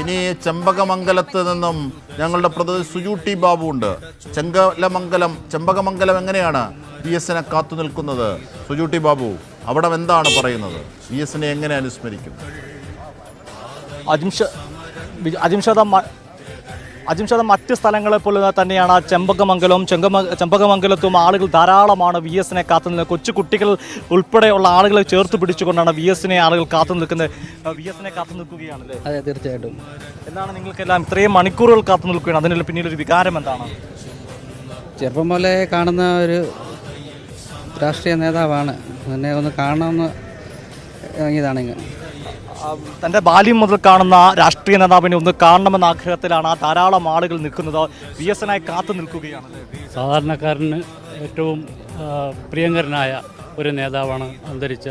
ഇനി ചെമ്പകമംഗലത്ത് നിന്നും ഞങ്ങളുടെ പ്രതിനിധി സുജൂട്ടി ബാബു ഉണ്ട്. ചെങ്കലമംഗലം ചെമ്പകമംഗലം എങ്ങനെയാണ് വി എസിനെ കാത്തു നിൽക്കുന്നത്? സുജൂട്ടി ബാബു അവിടെ എന്താണ് പറയുന്നത്? വി എസിനെ എങ്ങനെ അനുസ്മരിക്കും അജിംഷ അജിംഷ അജിംഷാദ മറ്റ് സ്ഥലങ്ങളെ പോലെ തന്നെയാണ് ചെമ്പകമംഗലവും ചെങ്കമ ചെമ്പകമംഗലത്തും ആളുകൾ ധാരാളമാണ് വി എസിനെ കാത്തു നിൽക്കുന്നത്. കൊച്ചു കുട്ടികൾ ഉൾപ്പെടെയുള്ള ആളുകളെ ചേർത്ത് പിടിച്ചുകൊണ്ടാണ് വി എസിനെ ആളുകൾ കാത്തു നിൽക്കുന്നത്. വി എസിനെ കാത്തു നിൽക്കുകയാണല്ലേ? അതെ തീർച്ചയായിട്ടും. എന്താണ് നിങ്ങൾക്കെല്ലാം ഇത്രയും മണിക്കൂറുകൾ കാത്തു നിൽക്കുകയാണ്? അതിനുള്ള പിന്നിലൊരു വികാരം എന്താണ്? ചെറുപ്പം പോലെ കാണുന്ന ഒരു രാഷ്ട്രീയ നേതാവാണ്. എന്നെ ഒന്ന് കാണണമെന്ന് ഇറങ്ങിയതാണ് ആ, തന്റെ ബാല്യം മുതൽ കാണുന്ന രാഷ്ട്രീയ നേതാവിനെ ഒന്ന് കാണണമെന്ന ആഗ്രഹത്തിലാണ് ആ ധാരാളം ആളുകൾ നിൽക്കുന്നത്. വി എനായി കാത്തു നിൽക്കുകയാണ്. സാധാരണക്കാരന് ഏറ്റവും പ്രിയങ്കരനായ ഒരു നേതാവാണ് അന്തരിച്ച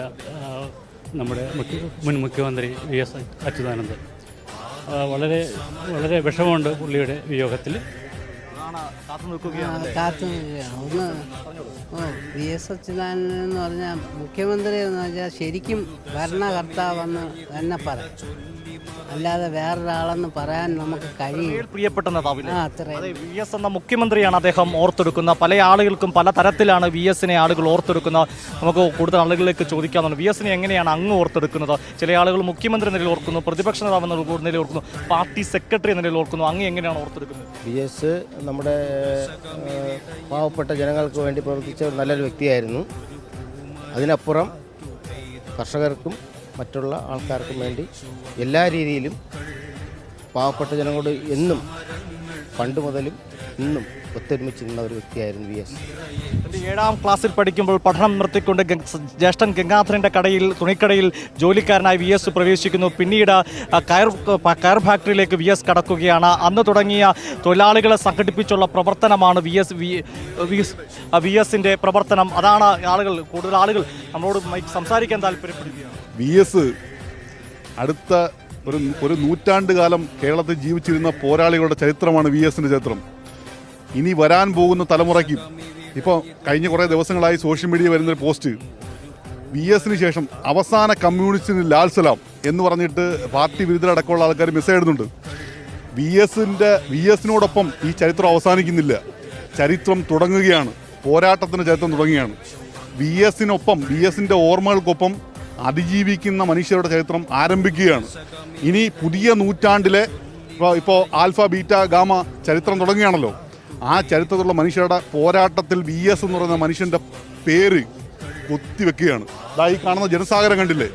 നമ്മുടെ മുൻ മുഖ്യമന്ത്രി വി എസ് അച്യുതാനന്ദൻ. വളരെ വളരെ വിഷമമുണ്ട് പുള്ളിയുടെ വിയോഗത്തിൽ കാത്തു നിൽക്കുകയാണ് ഒന്ന് ഓ വി എസ് അച്യുതാനന്ദൻ എന്ന് പറഞ്ഞാൽ മുഖ്യമന്ത്രി എന്ന് വെച്ചാൽ ശരിക്കും ഭരണകർത്താവെന്ന് തന്നെ പറയാം. അല്ലാതെ വേറൊരാളെന്ന് പറയാൻ നമുക്ക് കഴിയും ഏറെ പ്രിയപ്പെട്ട ആ അത്രയും അതെ വി എസ് എന്ന മുഖ്യമന്ത്രിയാണ് അദ്ദേഹം ഓർത്തെടുക്കുന്ന. പല ആളുകൾക്കും പല തരത്തിലാണ് വി എസിനെ ആളുകൾ ഓർത്തെടുക്കുന്നത് നമുക്ക് കൂടുതൽ ആളുകളിലേക്ക് ചോദിക്കാവുന്നതാണ്. വി എസിനെ എങ്ങനെയാണ് അങ്ങ് ഓർത്തെടുക്കുന്നത്? ചില ആളുകൾ മുഖ്യമന്ത്രി നിലയിൽ ഓർക്കുന്നു പ്രതിപക്ഷ നേതാവ് എന്ന നിലയിൽ ഓർക്കുന്നു പാർട്ടി സെക്രട്ടറി എന്ന നിലയിൽ ഓർക്കുന്നു. അങ്ങ് എങ്ങനെയാണ് ഓർത്തെടുക്കുന്നത്? വി എസ് നമ്മുടെ ഏഹ്, പാവപ്പെട്ട ജനങ്ങൾക്ക് വേണ്ടി പ്രവർത്തിച്ച ഒരു നല്ലൊരു വ്യക്തിയായിരുന്നു. അതിനപ്പുറം കർഷകർക്കും മറ്റുള്ള ആൾക്കാർക്കും വേണ്ടി എല്ലാ രീതിയിലും പാവപ്പെട്ട ജനങ്ങളോട് എന്നും പണ്ട് മുതലും ഇന്നും ഒത്തൊരുമിച്ച് നിന്ന ഒരു വ്യക്തിയായിരുന്നു വി എസ്. ഏഴാം ക്ലാസ്സിൽ പഠിക്കുമ്പോൾ പഠനം നിർത്തിക്കൊണ്ട് ജ്യേഷ്ഠൻ ഗംഗാധരന്റെ കടയിൽ തുണിക്കടയിൽ ജോലിക്കാരനായി വി എസ് പ്രവേശിക്കുന്നു. പിന്നീട് കയർ കയർ ഫാക്ടറിയിലേക്ക് വി എസ് കടക്കുകയാണ്. അന്ന് തുടങ്ങിയ തൊഴിലാളികളെ സംഘടിപ്പിച്ചുള്ള പ്രവർത്തനമാണ് വി എസ് വി എസിന്റെ പ്രവർത്തനം. അതാണ് ആളുകൾ കൂടുതൽ ആളുകൾ നമ്മളോട് സംസാരിക്കാൻ താല്പര്യപ്പെടുകയാണ്. വി എസ് അടുത്ത ഒരു ഒരു നൂറ്റാണ്ട് കാലം കേരളത്തിൽ ജീവിച്ചിരുന്ന പോരാളികളുടെ ചരിത്രമാണ് വി എസിന്റെ ചരിത്രം. ഇനി വരാൻ പോകുന്ന തലമുറയ്ക്കും ഇപ്പോൾ കഴിഞ്ഞ കുറേ ദിവസങ്ങളായി സോഷ്യൽ മീഡിയ വരുന്നൊരു പോസ്റ്റ്. വി എസിന് ശേഷം അവസാന കമ്മ്യൂണിസ്റ്റിന് ലാൽ സലാം എന്ന് പറഞ്ഞിട്ട് പാർട്ടി വിരുദ്ധരടക്കമുള്ള ആൾക്കാർ മെസ്സേജ് ഇടുന്നുണ്ട്. വി എസിന്റെ വി എസിനോടൊപ്പം ഈ ചരിത്രം അവസാനിക്കുന്നില്ല. ചരിത്രം തുടങ്ങുകയാണ്. പോരാട്ടത്തിന് ചരിത്രം തുടങ്ങുകയാണ്. വി എസിനൊപ്പം വി എസിന്റെ ഓർമ്മകൾക്കൊപ്പം അതിജീവിക്കുന്ന മനുഷ്യരുടെ ചരിത്രം ആരംഭിക്കുകയാണ്. ഇനി പുതിയ നൂറ്റാണ്ടിലെ ഇപ്പോൾ ഇപ്പോൾ ആൽഫ ബീറ്റ ഗാമ ചരിത്രം തുടങ്ങുകയാണല്ലോ. ആ ചരിത്രത്തിലുള്ള മനുഷ്യരുടെ പോരാട്ടത്തിൽ വി എസ് എന്ന് പറയുന്ന മനുഷ്യന്റെ പേര് കുത്തിവെക്കുകയാണ് അതായത് ഈ കാണുന്ന ജനസാഗരം കണ്ടില്ലേ?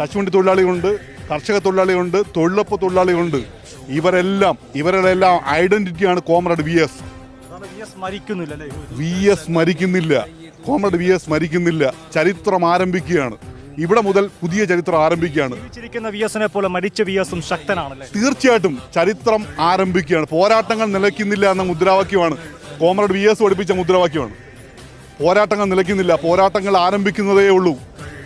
കശുവണ്ടി തൊഴിലാളികളുണ്ട് കർഷക തൊഴിലാളികളുണ്ട് തൊഴിലുറപ്പ് തൊഴിലാളികളുണ്ട്. ഇവരെല്ലാം ഇവരുടെ എല്ലാം ഐഡന്റിറ്റിയാണ് കോമ്രേഡ് വി എസ് അതാണ് വി എസ് വി എസ് മരിക്കുന്നില്ല. കോമ്രേഡ് വി എസ് മരിക്കുന്നില്ല. ചരിത്രം ആരംഭിക്കുകയാണ്. ഇവിടെ മുതൽ പുതിയ ചരിത്രം ആരംഭിക്കുകയാണ്. മരിച്ച വി എസും ശക്തനാണല്ലേ? തീർച്ചയായിട്ടും ചരിത്രം ആരംഭിക്കുകയാണ്. പോരാട്ടങ്ങൾ നിലയ്ക്കുന്നില്ല എന്ന മുദ്രാവാക്യമാണ്. കോമ്രേഡ് വി എസ് പഠിപ്പിച്ച മുദ്രാവാക്യമാണ്. പോരാട്ടങ്ങൾ നിലയ്ക്കുന്നില്ല. പോരാട്ടങ്ങൾ ആരംഭിക്കുന്നതേ ഉള്ളൂ.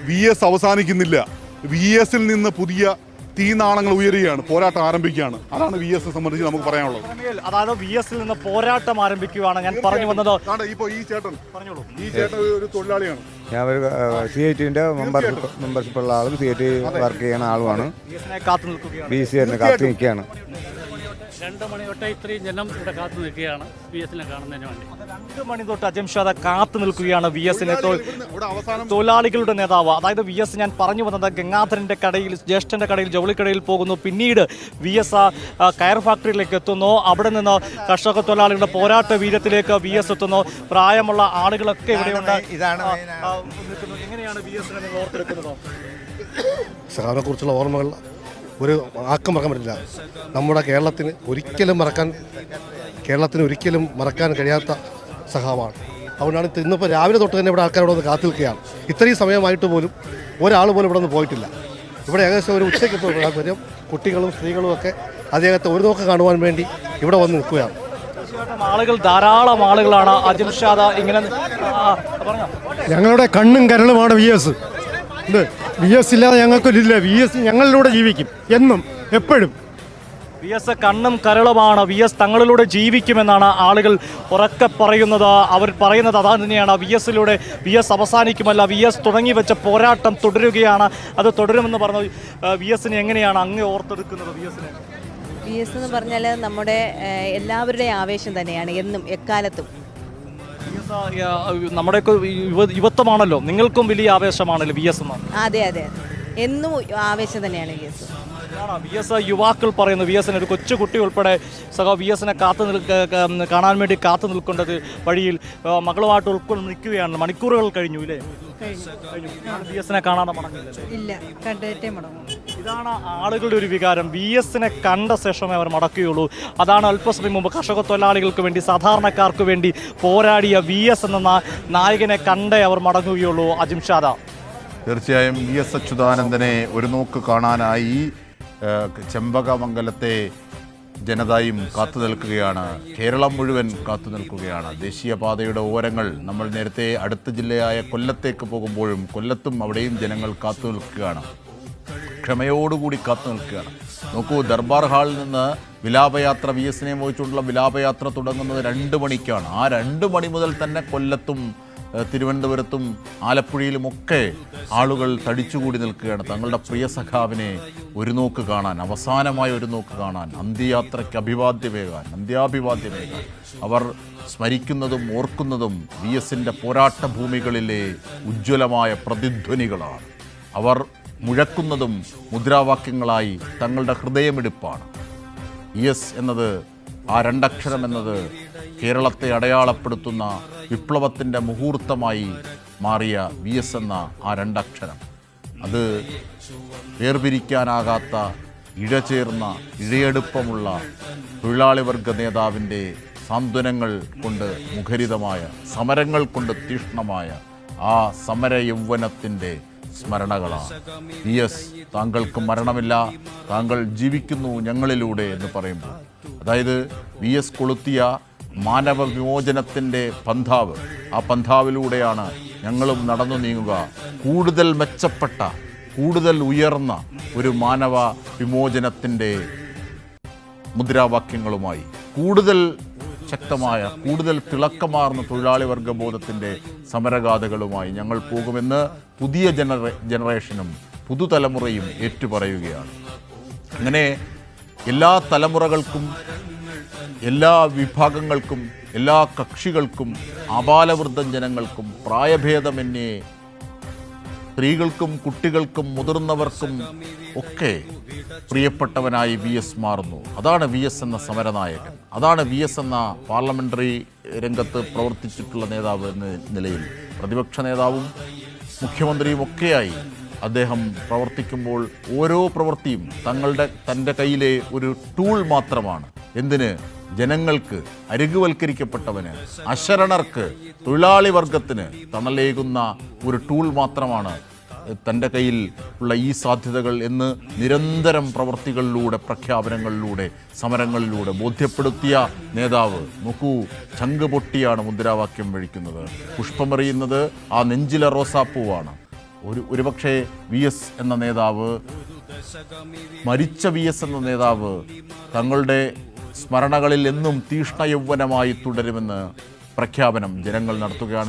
വി എസ് അവസാനിക്കുന്നില്ല. വി എസിൽ നിന്ന് പുതിയ തീനാളങ്ങൾ ഉയരുകയാണ് പോരാട്ടം ആരംഭിക്കുകയാണ്. അതാണ് വി എസ് സംബന്ധിച്ച് നമുക്ക് പറയാനുള്ളത്. അതാണ് അതായത് വി എസിൽ നിന്ന് പോരാട്ടം ആരംഭിക്കുകയാണ്. ഞാൻ പറഞ്ഞു വന്നത് ഇപ്പോൾ ഈ ചേട്ടൻ. പറഞ്ഞോളൂ. ഈ ചേട്ടൻ ഒരു തൊഴിലാളിയാണ്. ഞാൻ ഒരു സി ഐ ടിന്റെ മെമ്പർഷിപ്പ് മെമ്പർഷിപ്പ് ഉള്ള ആളും സി ഐ ടി വർക്ക് ചെയ്യുന്ന ആളുമാണ്. ബി സി എന്നെ കാത്തു നിൽക്കുകയാണ്. രണ്ട് മണി തൊട്ട് ഇത്രയും ജനം ഇവിടെ കാത്തു നിൽക്കുകയാണ് വി എസിനെ കാണുന്നതിന് വേണ്ടി. രണ്ട് മണി തൊട്ട് അജംഷാദ കാത്തു നിൽക്കുകയാണ് വി എസിനെ. തൊഴിലാളികളുടെ നേതാവ് അതായത് വി എസ് ഞാൻ പറഞ്ഞു വന്നത് ഗംഗാധരന്റെ കടയിൽ ജ്യേഷ്ഠന്റെ കടയിൽ ജൗളിക്കടയിൽ പോകുന്നു. പിന്നീട് വി എസ് കയർ ഫാക്ടറിയിലേക്ക് എത്തുന്നു. അവിടെ നിന്ന് കർഷക തൊഴിലാളികളുടെ പോരാട്ട വീരത്തിലേക്ക് വി എസ് എത്തുന്നു. പ്രായമുള്ള ആളുകളൊക്കെ ഇവിടെയുണ്ട് ഇതാണ്. എങ്ങനെയാണ് വി എസിനെ നിങ്ങൾ ഓർത്തെടുക്കുന്നത്? സഹാബിനെ കുറിച്ചുള്ള ഓർമ്മകൾ ഒരു ആക്കം മറക്കാൻ പറ്റില്ല. നമ്മുടെ കേരളത്തിന് ഒരിക്കലും മറക്കാൻ കേരളത്തിന് ഒരിക്കലും മറക്കാൻ കഴിയാത്ത സഹാവാണ്. അതുകൊണ്ടാണ് ഇന്ന് ഇന്നിപ്പോൾ രാവിലെ തൊട്ട് തന്നെ ഇവിടെ ആൾക്കാരോട് വന്ന് കാത്തു നിൽക്കുകയാണ്. ഇത്രയും സമയമായിട്ട് പോലും ഒരാൾ പോലും ഇവിടെ നിന്ന് പോയിട്ടില്ല. ഇവിടെ ഏകദേശം ഒരു ഉച്ചയ്ക്ക് ഇപ്പോൾ വരും കുട്ടികളും സ്ത്രീകളും ഒക്കെ അദ്ദേഹത്തെ ഒരു നോക്ക് കാണുവാൻ വേണ്ടി ഇവിടെ വന്ന് നിൽക്കുകയാണ്. ആളുകൾ ധാരാളം ആളുകളാണ്. അജിംഷാദ ഇങ്ങനെ ഞങ്ങളുടെ കണ്ണും കരളുമാണ് വി എസ് വി എസ് ഇല്ലാതെ ഞങ്ങൾക്കൊരില്ല വി എസ് ഞങ്ങളിലൂടെ ജീവിക്കും. എന്നും എപ്പോഴും. വി എസ് കണ്ണും കരളുമാണ്. വി എസ് തങ്ങളിലൂടെ ജീവിക്കുമെന്നാണ് ആളുകൾ ഉറക്കെ പറയുന്നത്. അവർ പറയുന്നത് അതാ തന്നെയാണ്. വി എസിലൂടെ വി എസ് അവസാനിക്കുമല്ല. വി എസ് തുടങ്ങി വെച്ച പോരാട്ടം തുടരുകയാണ്. അത് തുടരുമെന്ന് പറഞ്ഞു. വി എസിനെ എങ്ങനെയാണ് അങ്ങ് ഓർത്തെടുക്കുന്നത്? വി എസിനെ. വി എസ് എന്ന് പറഞ്ഞാൽ നമ്മുടെ എല്ലാവരുടെയും ആവേശം തന്നെയാണ്. എന്നും എക്കാലത്തും. നമ്മുടെയൊക്കെ യുവ യുവത്വമാണല്ലോ. നിങ്ങൾക്കും വലിയ ആവേശമാണല്ലോ വി എസ് എന്ന്. അതെ അതെ എന്നും ആവേശം തന്നെയാണ് വി എസ്. വി എസ് യുവാക്കൾ പറയുന്നു വി എസിന് ഒരു കൊച്ചു കുട്ടി ഉൾപ്പെടെ സഹ വി എസിനെ കാത്തു നിൽക്ക കാണാൻ വേണ്ടി കാത്തു നിൽക്കേണ്ടത് വഴിയിൽ മകളുമായിട്ട് ഉൾക്കൊണ്ട് നിൽക്കുകയാണ്. മണിക്കൂറുകൾ കഴിഞ്ഞു ഇല്ലേ? കഴിഞ്ഞു. വി എസിനെ കാണാതെ മടങ്ങില്ല ഇല്ല കണ്ടിട്ടേ മുടങ്ങും ഇതാണ് ആളുകളുടെ ഒരു വികാരം. വി എസിനെ കണ്ട ശേഷമേ അവർ മടക്കുകയുള്ളൂ. അതാണ് അല്പസമയം മുമ്പ് കർഷക തൊഴിലാളികൾക്ക് വേണ്ടി സാധാരണക്കാർക്ക് വേണ്ടി പോരാടിയ വി എസ് എന്ന നായകനെ കണ്ടേ അവർ മടങ്ങുകയുള്ളൂ. അജിംഷാദ തീർച്ചയായും വി എസ് അച്യുതാനന്ദനെ ഒരു നോക്ക് കാണാനായി ചെമ്പകമംഗലത്തെ ജനതയും കാത്തു നിൽക്കുകയാണ്. കേരളം മുഴുവൻ കാത്തു നിൽക്കുകയാണ്. ദേശീയപാതയുടെ ഓരങ്ങൾ നമ്മൾ നേരത്തെ അടുത്ത ജില്ലയായ കൊല്ലത്തേക്ക് പോകുമ്പോഴും കൊല്ലത്തും അവിടെയും ജനങ്ങൾ കാത്തു നിൽക്കുകയാണ്. ക്ഷമയോടുകൂടി കാത്തു നിൽക്കുകയാണ്. നോക്കൂ ദർബാർ ഹാളിൽ നിന്ന് വിലാപയാത്ര വി എസിനെ വഹിച്ചുകൊണ്ടുള്ള വിലാപയാത്ര തുടങ്ങുന്നത് രണ്ട് മണിക്കാണ്. ആ രണ്ട് മണി മുതൽ തന്നെ കൊല്ലത്തും തിരുവനന്തപുരത്തും ആലപ്പുഴയിലുമൊക്കെ ആളുകൾ തടിച്ചുകൂടി നിൽക്കുകയാണ്. തങ്ങളുടെ പ്രിയ സഖാവിനെ ഒരു നോക്ക് കാണാൻ അവസാനമായ ഒരു നോക്ക് കാണാൻ അന്ത്യയാത്രയ്ക്ക് അഭിവാദ്യമേകാൻ അന്ത്യാഭിവാദ്യമേകാൻ അവർ സ്മരിക്കുന്നതും ഓർക്കുന്നതും വി എസിന്റെ പോരാട്ട ഭൂമികളിലെ ഉജ്ജ്വലമായ പ്രതിധ്വനികളാണ്. അവർ മുഴക്കുന്നതും മുദ്രാവാക്യങ്ങളായി തങ്ങളുടെ ഹൃദയമെടുപ്പാണ്. ഹൃദയമിടിപ്പാണ് എസ് എന്നത് ആ രണ്ടക്ഷരം എന്നത് കേരളത്തെ അടയാളപ്പെടുത്തുന്ന വിപ്ലവത്തിന്റെ മുഹൂർത്തമായി മാറിയ വി എസ് എന്ന ആ രണ്ടക്ഷരം. അത് വേർപിരിക്കാനാകാത്ത ഇഴചേർന്ന ഇഴയെടുപ്പമുള്ള തൊഴിലാളി വർഗ നേതാവിന്റെ സാന്ത്വനങ്ങൾ കൊണ്ട് മുഖരിതമായ സമരങ്ങൾ കൊണ്ട് തീഷ്ണമായ ആ സമര യൗവനത്തിന്റെ സ്മരണകളാണ്. വി എസ് താങ്കൾക്ക് മരണമില്ല താങ്കൾ ജീവിക്കുന്നു ഞങ്ങളിലൂടെ എന്ന് പറയുമ്പോൾ. അതായത് വി എസ് കൊളുത്തിയ മാനവ വിമോചനത്തിന്റെ പന്ഥാവ്. ആ പന്ഥാവിലൂടെയാണ് ഞങ്ങളും നടന്നു നീങ്ങുക. കൂടുതൽ മെച്ചപ്പെട്ട കൂടുതൽ ഉയർന്ന ഒരു മാനവ വിമോചനത്തിന്റെ മുദ്രാവാക്യങ്ങളുമായി കൂടുതൽ ശക്തമായ കൂടുതൽ തിളക്കമാർന്ന തൊഴിലാളി വർഗബോധത്തിന്റെ സമരഗാഥകളുമായി ഞങ്ങൾ പോകുമെന്ന് പുതിയ ജനറേ ജനറേഷനും പുതുതലമുറയും ഏറ്റുപറയുകയാണ്. അങ്ങനെ എല്ലാ തലമുറകൾക്കും എല്ലാ വിഭാഗങ്ങൾക്കും എല്ലാ കക്ഷികൾക്കും അപാലവൃദ്ധ ജനങ്ങൾക്കും പ്രായഭേദമന്യേ സ്ത്രീകൾക്കും കുട്ടികൾക്കും മുതിർന്നവർക്കും ഒക്കെ പ്രിയപ്പെട്ടവനായി വി എസ് മാറുന്നു. അതാണ് വി എസ് എന്ന സമരനായകൻ. അതാണ് വി എസ് എന്ന പാർലമെന്ററി രംഗത്ത് പ്രവർത്തിച്ചിട്ടുള്ള നേതാവ് എന്ന നിലയിൽ. പ്രതിപക്ഷ നേതാവും മുഖ്യമന്ത്രിയും ഒക്കെയായി അദ്ദേഹം പ്രവർത്തിക്കുമ്പോൾ ഓരോ പ്രവൃത്തിയും തങ്ങളുടെ തന്റെ കയ്യിലെ ഒരു ടൂൾ മാത്രമാണ്. എന്തിന്? ജനങ്ങൾക്ക് അരികുവൽക്കരിക്കപ്പെട്ടവന് അശരണർക്ക് തൊഴിലാളി വർഗത്തിന് തണലേകുന്ന ഒരു ടൂൾ മാത്രമാണ് തന്റെ കയ്യിൽ ഉള്ള ഈ സാധ്യതകൾ എന്ന് നിരന്തരം പ്രവർത്തികളിലൂടെ പ്രഖ്യാപനങ്ങളിലൂടെ സമരങ്ങളിലൂടെ ബോധ്യപ്പെടുത്തിയ നേതാവ് നോക്കൂ ചങ്ക് പൊട്ടിയാണ് മുദ്രാവാക്യം വഴിക്കുന്നത്. പുഷ്പമെറിയുന്നത് ആ നെഞ്ചിലെ റോസാപ്പൂവാണ്. ഒരു ഒരുപക്ഷെ വി എസ് എന്ന നേതാവ് മരിച്ച വി എസ് എന്ന നേതാവ് തങ്ങളുടെ സ്മരണകളിൽ എന്നും തീഷ്ണ യൗവനമായി തുടരുമെന്ന് പ്രഖ്യാപനം ജനങ്ങൾ നടത്തുകയാണ്.